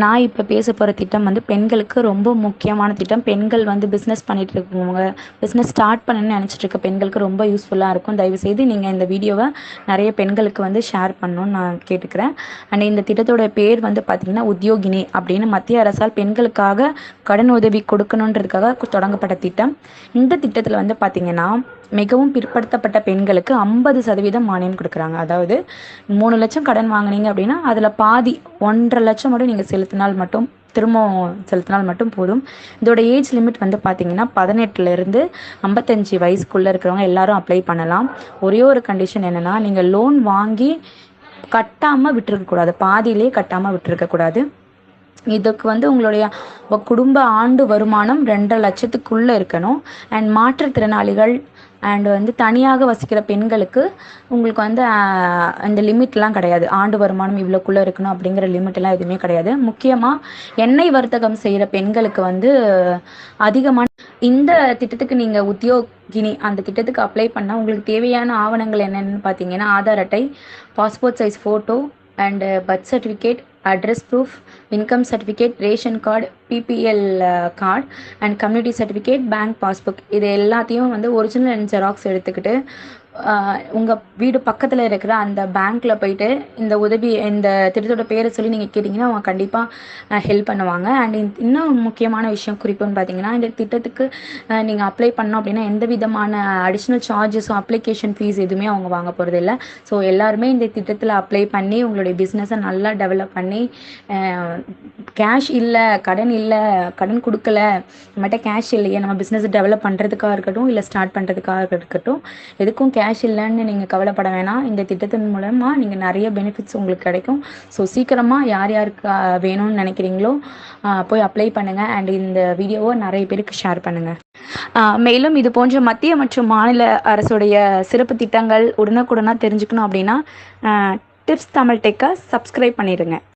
நான் இப்போ பேச போகிற திட்டம் வந்து பெண்களுக்கு ரொம்ப முக்கியமான திட்டம். பெண்கள் வந்து பிஸ்னஸ் பண்ணிட்டு இருக்கவங்க பிஸ்னஸ் ஸ்டார்ட் பண்ணணும்னு நினச்சிட்டு இருக்க பெண்களுக்கு ரொம்ப யூஸ்ஃபுல்லாக இருக்கும். தயவுசெய்து நீங்கள் இந்த வீடியோவை நிறைய பெண்களுக்கு வந்து ஷேர் பண்ணணும்னு நான் கேட்டுக்கிறேன். அண்ட் இந்த திட்டத்தோட பேர் வந்து பார்த்திங்கன்னா உத்தியோகினி அப்படின்னு மத்திய அரசால் பெண்களுக்காக கடன் உதவி கொடுக்கணுன்றதுக்காக தொடங்கப்பட்ட திட்டம். இந்த திட்டத்தில் வந்து பார்த்திங்கன்னா மிகவும் பிற்படுத்தப்பட்ட பெண்களுக்கு ஐம்பது சதவீதம் மானியம் கொடுக்குறாங்க. அதாவது மூணு லட்சம் கடன் வாங்குனீங்க அப்படின்னா அதில் பாதி ஒன்றரை லட்சம் மட்டும் நீங்கள் செலுத்தினால் மட்டும் திரும்பவும் செலுத்தினால் மட்டும் போதும். இதோட ஏஜ் லிமிட் வந்து பார்த்தீங்கன்னா பதினெட்டுலேருந்து ஐம்பத்தஞ்சு வயசுக்குள்ளே இருக்கிறவங்க எல்லாரும் அப்ளை பண்ணலாம். ஒரே ஒரு கண்டிஷன் என்னென்னா நீங்கள் லோன் வாங்கி கட்டாமல் விட்டுருக்கக்கூடாது. பாதியிலே கட்டாமல் விட்டுருக்கக்கூடாது. இதுக்கு வந்து உங்களுடைய குடும்ப ஆண்டு வருமானம் ரெண்டரை லட்சத்துக்குள்ளே இருக்கணும். அண்ட் மாற்றுத்திறனாளிகள் அண்ட் வந்து தனியாக வசிக்கிற பெண்களுக்கு உங்களுக்கு வந்து இந்த லிமிட்லாம் கிடையாது. ஆண்டு வருமானம் இவ்வளோக்குள்ளே இருக்கணும் அப்படிங்கிற லிமிட்லாம் எதுவுமே கிடையாது. முக்கியமாக எண்ணெய் வர்த்தகம் செய்கிற பெண்களுக்கு வந்து அதிகமான இந்த திட்டத்துக்கு நீங்கள் உத்தியோகினி அந்த திட்டத்துக்கு அப்ளை பண்ணால் உங்களுக்கு தேவையான ஆவணங்கள் என்னென்னு பார்த்தீங்கன்னா ஆதார் அட்டை passport size photo and birth certificate address proof income certificate ration card BPL card and community certificate bank passbook இது எல்லாத்தையும் வந்து ஒரிஜினல் அண்ட் ஜெராக்ஸ் எடுத்துக்கிட்டு உங்கள் வீடு பக்கத்தில் இருக்கிற அந்த பேங்க்கில் போயிட்டு இந்த உதவி இந்த திட்டத்தோட பேரை சொல்லி நீங்கள் கேட்டிங்கன்னா அவங்க கண்டிப்பாக ஹெல்ப் பண்ணுவாங்க. அண்ட் இன்னும் முக்கியமான விஷயம் குறிப்புன்னு பார்த்தீங்கன்னா இந்த திட்டத்துக்கு நீங்கள் அப்ளை பண்ணோம் அப்படின்னா எந்த விதமான அடிஷ்னல் சார்ஜஸும் அப்ளிகேஷன் ஃபீஸ் எதுவுமே அவங்க வாங்க போகிறது இல்லை. ஸோ எல்லாருமே இந்த திட்டத்தில் அப்ளை பண்ணி உங்களுடைய பிஸ்னஸை நல்லா டெவலப் பண்ணி கேஷ் இல்லை கடன் இல்லை கடன் கொடுக்கல நம்மகிட்ட கேஷ் இல்லையே நம்ம பிஸ்னஸ் டெவலப் பண்ணுறதுக்காக இருக்கட்டும் இல்லை ஸ்டார்ட் பண்ணுறதுக்காக இருக்கட்டும் எதுக்கும் கேஷ் இல்லைன்னு நீங்கள் கவலைப்பட வேணாம். இந்த திட்டத்தின் மூலமாக நீங்கள் நிறைய பெனிஃபிட்ஸ் உங்களுக்கு கிடைக்கும். ஸோ சீக்கிரமாக யார் யாருக்கு வேணும்னு நினைக்கிறீங்களோ போய் அப்ளை பண்ணுங்கள் அண்ட் இந்த வீடியோவை நிறைய பேருக்கு ஷேர் பண்ணுங்கள் மேலும் இது போன்ற மத்திய மற்றும் மாநில அரசுடைய சிறப்பு திட்டங்கள் உடனுக்குடனாக தெரிஞ்சுக்கணும் அப்படின்னா டிப்ஸ் தமிழ் டெக்கை சப்ஸ்கிரைப் பண்ணிடுங்க